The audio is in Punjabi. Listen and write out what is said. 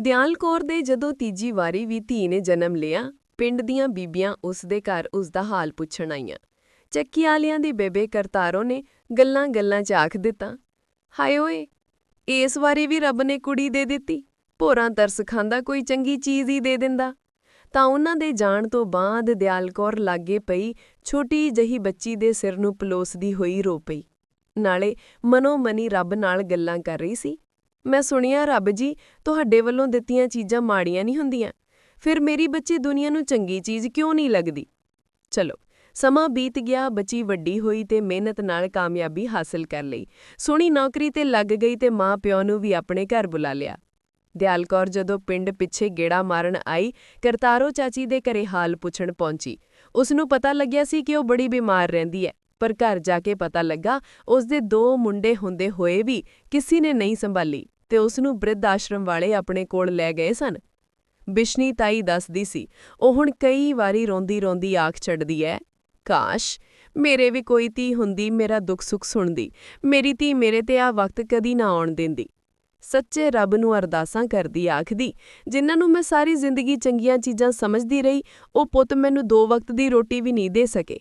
ਦਿਆਲ ਕੌਰ ਦੇ ਜਦੋਂ ਤੀਜੀ ਵਾਰੀ ਵੀ ਧੀ ਨੇ ਜਨਮ ਲਿਆ, ਪਿੰਡ ਦੀਆਂ ਬੀਬੀਆਂ ਉਸ ਦੇ ਘਰ ਉਸ ਦਾ ਹਾਲ ਪੁੱਛਣ ਆਈਆਂ। ਚੱਕੀ ਵਾਲਿਆਂ ਦੀ ਬੇਬੇ ਕਰਤਾਰੋ ਨੇ ਗੱਲਾਂ ਗੱਲਾਂ 'ਚ ਆਖ ਦਿੱਤਾ, ਹਾਏ ਓਏ, ਇਸ ਵਾਰੀ ਵੀ ਰੱਬ ਨੇ ਕੁੜੀ ਦੇ ਦਿੱਤੀ, ਭੋਰਾਂ ਤਰਸ ਖਾਂਦਾ ਕੋਈ ਚੰਗੀ ਚੀਜ਼ ਹੀ ਦੇ ਦਿੰਦਾ। ਤਾਂ ਉਹਨਾਂ ਦੇ ਜਾਣ ਤੋਂ ਬਾਅਦ ਦਿਆਲ ਕੌਰ ਲਾਗੇ ਪਈ, ਛੋਟੀ ਜਹੀ ਬੱਚੀ ਦੇ ਸਿਰ ਨੂੰ ਪਲੋਸਦੀ ਹੋਈ ਰੋ ਪਈ। ਨਾਲੇ ਮਨੋ ਮਨੀ ਰੱਬ ਨਾਲ ਗੱਲਾਂ ਕਰ ਰਹੀ ਸੀ। ਮੈਂ ਸੁਣਿਆ, ਰੱਬ ਜੀ, ਤੁਹਾਡੇ ਵੱਲੋਂ ਦਿੱਤੀਆਂ ਚੀਜ਼ਾਂ ਮਾੜੀਆਂ ਨਹੀਂ ਹੁੰਦੀਆਂ। ਫਿਰ ਮੇਰੀ ਬੱਚੀ ਦੁਨੀਆ ਨੂੰ ਚੰਗੀ ਚੀਜ਼ ਕਿਉਂ ਨਹੀਂ ਲੱਗਦੀ? ਚਲੋ, ਸਮਾਂ ਬੀਤ ਗਿਆ, ਬੱਚੀ ਵੱਡੀ ਹੋਈ ਤੇ ਮਿਹਨਤ ਨਾਲ ਕਾਮਯਾਬੀ ਹਾਸਲ ਕਰ ਲਈ। ਸੋਹਣੀ ਨੌਕਰੀ ਤੇ ਲੱਗ ਗਈ ਤੇ ਮਾਂ ਪਿਓ ਨੂੰ ਵੀ ਆਪਣੇ ਘਰ ਬੁਲਾ ਲਿਆ। ਦਿਆਲ ਕੌਰ ਜਦੋਂ ਪਿੰਡ ਪਿੱਛੇ ਗੇੜਾ ਮਾਰਨ ਆਈ, ਕਰਤਾਰੋ ਚਾਚੀ ਦੇ ਘਰੇ ਹਾਲ ਪੁੱਛਣ ਪਹੁੰਚੀ। ਉਸ ਨੂੰ ਪਤਾ ਲੱਗਿਆ ਸੀ ਕਿ ਉਹ ਬੜੀ ਬਿਮਾਰ ਰਹਿੰਦੀ ਹੈ। ਪਰ ਘਰ ਜਾ ਕੇ ਪਤਾ ਲੱਗਾ ਉਸ ਦੇ ਦੋ ਮੁੰਡੇ ਹੁੰਦੇ ਹੋਏ ਵੀ ਕਿਸੇ ਨੇ ਨਹੀਂ ਸੰਭਾਲੀ ਤੇ ਉਸ ਨੂੰ ਬ੍ਰਿਧ ਆਸ਼ਰਮ ਵਾਲੇ ਆਪਣੇ ਕੋਲ ਲੈ ਗਏ ਸਨ। ਬਿਸ਼ਨੀ ਤਾਈ ਦੱਸਦੀ ਸੀ, ਉਹ ਹੁਣ ਕਈ ਵਾਰੀ ਰੋਂਦੀ ਰੋਂਦੀ ਆਖ ਛੱਡਦੀ ਐ, ਕਾਸ਼, ਮੇਰੇ ਵੀ ਕੋਈ ਧੀ ਹੁੰਦੀ, ਮੇਰਾ ਦੁੱਖ ਸੁੱਖ ਸੁਣਦੀ, ਮੇਰੀ ਧੀ ਮੇਰੇ ਤੇ ਆ ਵਕਤ ਕਦੀ ਨਾ ਆਉਣ ਦਿੰਦੀ। ਸੱਚੇ ਰੱਬ ਨੂੰ ਅਰਦਾਸਾਂ ਕਰਦੀ ਆਖਦੀ, ਜਿਨ੍ਹਾਂ ਨੂੰ ਮੈਂ ਸਾਰੀ ਜ਼ਿੰਦਗੀ ਚੰਗੀਆਂ ਚੀਜ਼ਾਂ ਸਮਝਦੀ ਰਹੀ, ਉਹ ਪੁੱਤ ਮੈਨੂੰ ਦੋ ਵਕਤ ਦੀ ਰੋਟੀ ਵੀ ਨਹੀਂ ਦੇ ਸਕੇ।